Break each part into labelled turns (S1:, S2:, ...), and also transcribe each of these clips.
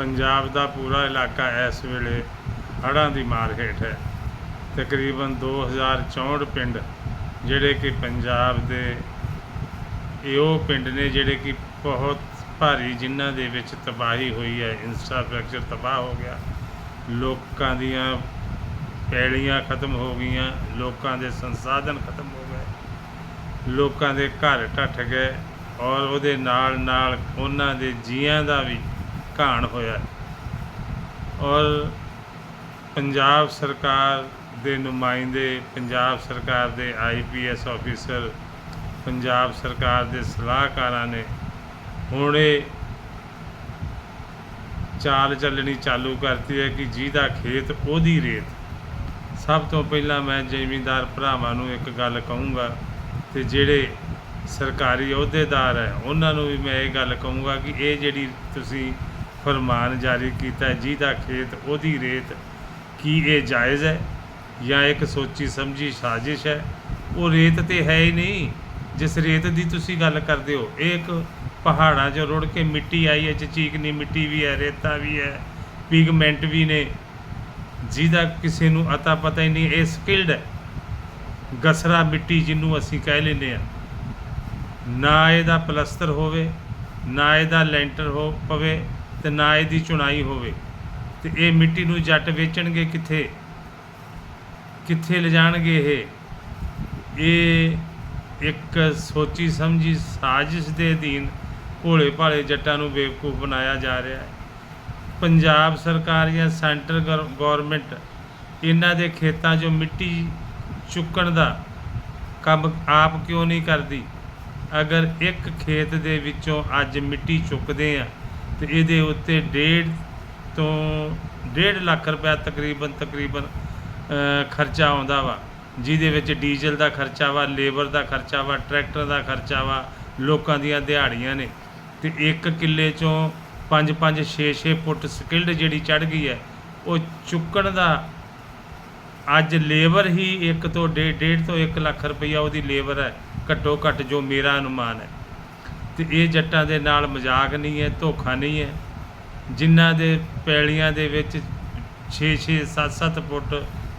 S1: ਪੰਜਾਬ ਦਾ ਪੂਰਾ ਇਲਾਕਾ ਇਸ ਵੇਲੇ ਹੜ੍ਹਾਂ ਦੀ ਮਾਰ ਹੇਠ ਹੈ। ਤਕਰੀਬਨ 2064 ਪਿੰਡ ਜਿਹੜੇ ਕਿ ਪੰਜਾਬ ਦੇ ਇਹੋ ਪਿੰਡ ਨੇ ਜਿਹੜੇ ਕਿ ਬਹੁਤ ਭਾਰੀ ਜਿਨ੍ਹਾਂ ਦੇ ਵਿੱਚ ਤਬਾਹੀ ਹੋਈ ਹੈ ਇਨਫਰਾਸਟ੍ਰਕਚਰ ਤਬਾਹ ਹੋ ਗਿਆ। ਲੋਕਾਂ ਦੀਆਂ ਪੈਲੀਆਂ ਖਤਮ ਹੋ ਗਈਆਂ, ਲੋਕਾਂ ਦੇ ਸੰਸਾਧਨ ਖਤਮ ਹੋ ਗਏ, ਲੋਕਾਂ ਦੇ ਘਰ ਢੱਠ ਗਏ ਔਰ ਉਹਦੇ ਨਾਲ ਨਾਲ ਉਹਨਾਂ ਦੇ ਜੀਆਂ ਦਾ ਵੀ ਘਾਣ ਹੋਇਆ ਔਰ ਪੰਜਾਬ ਸਰਕਾਰ ਦੇ ਨੁਮਾਇੰਦੇ, ਪੰਜਾਬ ਸਰਕਾਰ ਦੇ ਆਈਪੀਐਸ ਆਫੀਸਰ ਪੰਜਾਬ ਸਰਕਾਰ ਦੇ ਸਲਾਹਕਾਰਾਂ ਨੇ ਹੁਣੇ ਚਾਲ ਚੱਲਣੀ ਚਾਲੂ ਕਰਤੀ ਹੈ ਕਿ ਜਿਹਦਾ ਖੇਤ ਉਹਦੀ ਰੇਤ। ਸਭ ਤੋਂ ਪਹਿਲਾਂ ਮੈਂ ਜ਼ਿਮੀਂਦਾਰ ਭਰਾਵਾਂ ਨੂੰ ਇੱਕ ਗੱਲ ਕਹੂੰਗਾ ਤੇ ਜਿਹੜੇ ਸਰਕਾਰੀ ਅਹੁਦੇਦਾਰ ਹੈ, ਉਹਨਾਂ ਨੂੰ ਵੀ ਮੈਂ ਇਹ ਗੱਲ ਕਹੂੰਗਾ ਕਿ ਇਹ ਜਿਹੜੀ ਤੁਸੀਂ ਫਰਮਾਨ ਜਾਰੀ ਕੀਤਾ ਜਿਹਦਾ ਖੇਤ ਉਹਦੀ ਰੇਤ ਕੀ ਇਹ ਜਾਇਜ਼ ਹੈ ਜਾਂ ਇੱਕ ਸੋਚੀ ਸਮਝੀ ਸਾਜ਼ਿਸ਼ ਹੈ? ਉਹ ਰੇਤ ਤੇ ਹੈ ਹੀ ਨਹੀਂ। ਜਿਸ ਰੇਤ ਦੀ ਤੁਸੀਂ ਗੱਲ ਕਰਦੇ ਹੋ, ਇਹ ਇੱਕ ਪਹਾੜਾਂ 'ਚ ਰੁੜ ਕੇ ਮਿੱਟੀ ਆਈ ਹੈ ਚੀਕਨੀ ਮਿੱਟੀ ਵੀ ਹੈ, ਰੇਤਾ ਵੀ ਹੈ, ਪਿਗਮੈਂਟ ਵੀ ਨੇ। ਜਿਹਦਾ ਕਿਸੇ ਨੂੰ ਅਤਾ ਪਤਾ ਹੀ ਨਹੀਂ, ਇਹ ਸਕਿਲਡ ਹੈ। ਗਸਰਾ ਮਿੱਟੀ ਜਿਹਨੂੰ ਅਸੀਂ ਕਹਿ ਲੈਂਦੇ ਆ ਨਾ ਇਹਦਾ ਪਲਸਤਰ ਹੋਵੇ, ਨਾ ਇਹਦਾ ਲੈਂਟਰ ਹੋ ਪਵੇ ਤੇ ਨਾ ਇਹਦੀ ਚੁਣਾਈ ਹੋਵੇ। ਤੇ ਇਹ ਮਿੱਟੀ ਨੂੰ ਜੱਟ ਵੇਚਣਗੇ ਕਿੱਥੇ? ਕਿੱਥੇ ਲਿਜਾਣਗੇ ਇਹ? ਇਹ ਇੱਕ ਸੋਚੀ ਸਮਝੀ ਸਾਜ਼ਿਸ਼ ਦੇ ਅਧੀਨ ਭੋਲੇ ਭਾਲੇ ਜੱਟਾਂ ਨੂੰ ਬੇਵਕੂਫ ਬਣਾਇਆ ਜਾ ਰਿਹਾ ਹੈ। ਪੰਜਾਬ ਸਰਕਾਰ ਜਾਂ ਸੈਂਟਰ ਗਵਰਨਮੈਂਟ ਇਹਨਾਂ ਦੇ ਖੇਤਾਂ 'ਚੋਂ ਮਿੱਟੀ ਚੁੱਕਣ ਦਾ ਕੰਮ ਆਪ ਕਿਉਂ ਨਹੀਂ ਕਰਦੀ? ਅਗਰ ਇੱਕ ਖੇਤ ਦੇ ਵਿੱਚੋਂ ਅੱਜ ਮਿੱਟੀ ਚੁੱਕਦੇ ਆ ਤੇ ਇਹਦੇ ਉੱਤੇ ਡੇਢ ਤੋਂ ਡੇਢ ਲੱਖ ਰੁਪਏ ਤਕਰੀਬਨ ਤਕਰੀਬਨ ਖਰਚਾ ਆਉਂਦਾ ਵਾ। ਜਿਹਦੇ ਵਿੱਚ ਡੀਜ਼ਲ ਦਾ ਖਰਚਾ ਵਾ, ਲੇਬਰ ਦਾ ਖਰਚਾ ਵਾ, ਟਰੈਕਟਰ ਦਾ ਖਰਚਾ ਵਾ, ਲੋਕਾਂ ਦੀਆਂ ਦਿਹਾੜੀਆਂ ਨੇ। ਤੇ ਇੱਕ ਕਿੱਲੇ ਚੋਂ 5 5 6 6 ਫੁੱਟ ਸਕਿਲਡ ਜਿਹੜੀ ਚੜ ਗਈ ਹੈ, ਉਹ ਚੁੱਕਣ ਦਾ ਅੱਜ ਲੇਬਰ ਹੀ ਇੱਕ ਤੋਂ ਡੇਢ ਡੇਢ ਤੋਂ 1 ਲੱਖ ਰੁਪਈਆ ਉਹਦੀ ਲੇਬਰ ਹੈ, ਘੱਟੋ ਘੱਟ ਜੋ ਮੇਰਾ ਅਨੁਮਾਨ ਹੈ। ਤੇ ਇਹ ਜੱਟਾਂ ਦੇ ਨਾਲ ਮਜ਼ਾਕ ਨਹੀਂ ਹੈ, ਧੋਖਾ ਨਹੀਂ ਹੈ। ਜਿਨ੍ਹਾਂ ਦੇ ਪੈਲੀਆਂ ਦੇ ਵਿੱਚ 6 6 7 7 ਫੁੱਟ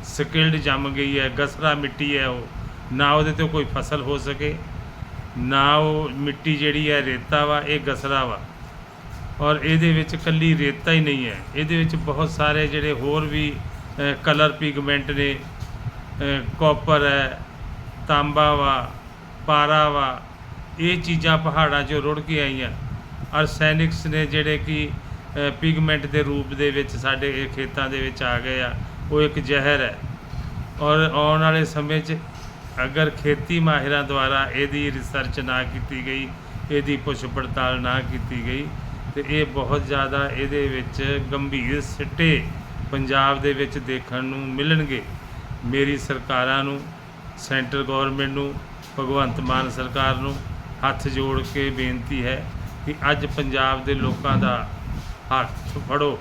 S1: ਸਕਿਲਡ ਜੰਮ ਗਈ ਹੈ, ਗਸਰਾ ਮਿੱਟੀ ਹੈ ਉਹ, ਨਾ ਉਹਦੇ ਤੇ ਕੋਈ ਫਸਲ ਹੋ ਸਕੇ, ਨਾ ਉਹ ਮਿੱਟੀ ਜਿਹੜੀ ਹੈ ਰੇਤਾ ਵਾ, ਇਹ ਗਸਰਾ ਵਾ। ਔਰ ਇਹਦੇ ਵਿੱਚ ਕੱਲੀ ਰੇਤਾ ਹੀ ਨਹੀਂ ਹੈ। ਇਹਦੇ ਵਿੱਚ ਬਹੁਤ ਸਾਰੇ ਜਿਹੜੇ ਹੋਰ ਵੀ ਕਲਰ ਪਿਗਮੈਂਟ ਨੇ ਕਾਪਰ ਹੈ, ਤਾਂਬਾ ਵਾ, ਪਾਰਾ ਵਾ ਇਹ ਚੀਜ਼ਾਂ ਪਹਾੜਾਂ 'ਚੋਂ ਰੁੜ ਕੇ ਆਈਆਂ। ਆਰਸੈਨਿਕਸ ਨੇ ਜਿਹੜੇ ਕਿ ਪਿਗਮੈਂਟ ਦੇ ਰੂਪ ਦੇ ਵਿੱਚ ਸਾਡੇ ਇਹ ਖੇਤਾਂ ਦੇ ਵਿੱਚ ਆ ਗਏ ਆ, ਉਹ ਇੱਕ ਜ਼ਹਿਰ ਹੈ। ਔਰ ਆਉਣ ਵਾਲੇ ਸਮੇਂ 'ਚ ਅਗਰ ਖੇਤੀ ਮਾਹਿਰਾਂ ਦੁਆਰਾ ਇਹਦੀ ਰਿਸਰਚ ਨਾ ਕੀਤੀ ਗਈ, ਇਹਦੀ ਪੁੱਛ ਪੜਤਾਲ ਨਾ ਕੀਤੀ ਗਈ, ਤੇ ਇਹ ਬਹੁਤ ਜ਼ਿਆਦਾ ਇਹਦੇ ਵਿੱਚ ਗੰਭੀਰ ਸਿੱਟੇ ਪੰਜਾਬ ਦੇ ਵਿੱਚ ਦੇਖਣ ਨੂੰ ਮਿਲਣਗੇ। ਮੇਰੀ ਸਰਕਾਰਾਂ ਨੂੰ, ਸੈਂਟਰ ਗਵਰਨਮੈਂਟ ਨੂੰ, ਭਗਵੰਤ ਮਾਨ ਸਰਕਾਰ ਨੂੰ ਹੱਥ ਜੋੜ ਕੇ ਬੇਨਤੀ ਹੈ ਕਿ ਅੱਜ ਪੰਜਾਬ ਦੇ ਲੋਕਾਂ ਦਾ ਹੱਥ ਫੜੋ,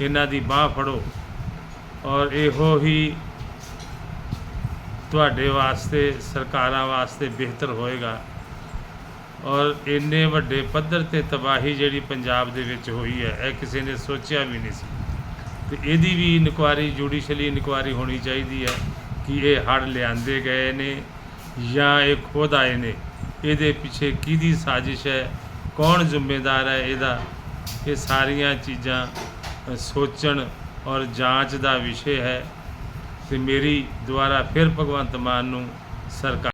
S1: ਇਹਨਾਂ ਦੀ ਬਾਹ ਫੜੋ ਔਰ ਇਹੋ ਹੀ ਤੁਹਾਡੇ ਵਾਸਤੇ, ਸਰਕਾਰਾਂ ਵਾਸਤੇ ਬਿਹਤਰ ਹੋਏਗਾ ਔਰ ਇੰਨੇ ਵੱਡੇ ਪੱਧਰ ਤੇ ਤਬਾਹੀ ਜਿਹੜੀ ਪੰਜਾਬ ਦੇ ਵਿੱਚ ਹੋਈ ਹੈ, ਇਹ ਕਿਸੇ ਨੇ ਸੋਚਿਆ ਵੀ ਨਹੀਂ ਸੀ ਤੇ ਇਹਦੀ ਵੀ ਇਨਕੁਆਰੀ, ਜੁਡੀਸ਼ਲੀ ਇਨਕੁਆਰੀ ਹੋਣੀ ਚਾਹੀਦੀ ਹੈ ਕਿ ਇਹ ਹੜ੍ਹ ਲਿਆਂਦੇ ਗਏ ਨੇ ਜਾਂ ਇਹ ਖੁਦ ਆਏ ਨੇ। ਇਹਦੇ ਪਿੱਛੇ ਕਿਹਦੀ ਸਾਜ਼ਿਸ਼ ਹੈ? ਕੌਣ ਜ਼ਿੰਮੇਦਾਰ ਹੈ ਇਹਦਾ? ਇਹ ਸਾਰੀਆਂ ਚੀਜ਼ਾਂ ਸੋਚਣ ਔਰ ਜਾਂਚ ਦਾ ਵਿਸ਼ੇ ਹੈ। ਤੇ ਮੇਰੀ ਦੁਆਰਾ ਫਿਰ ਭਗਵੰਤ ਮਾਨ ਨੂੰ ਸਰਕਾਰ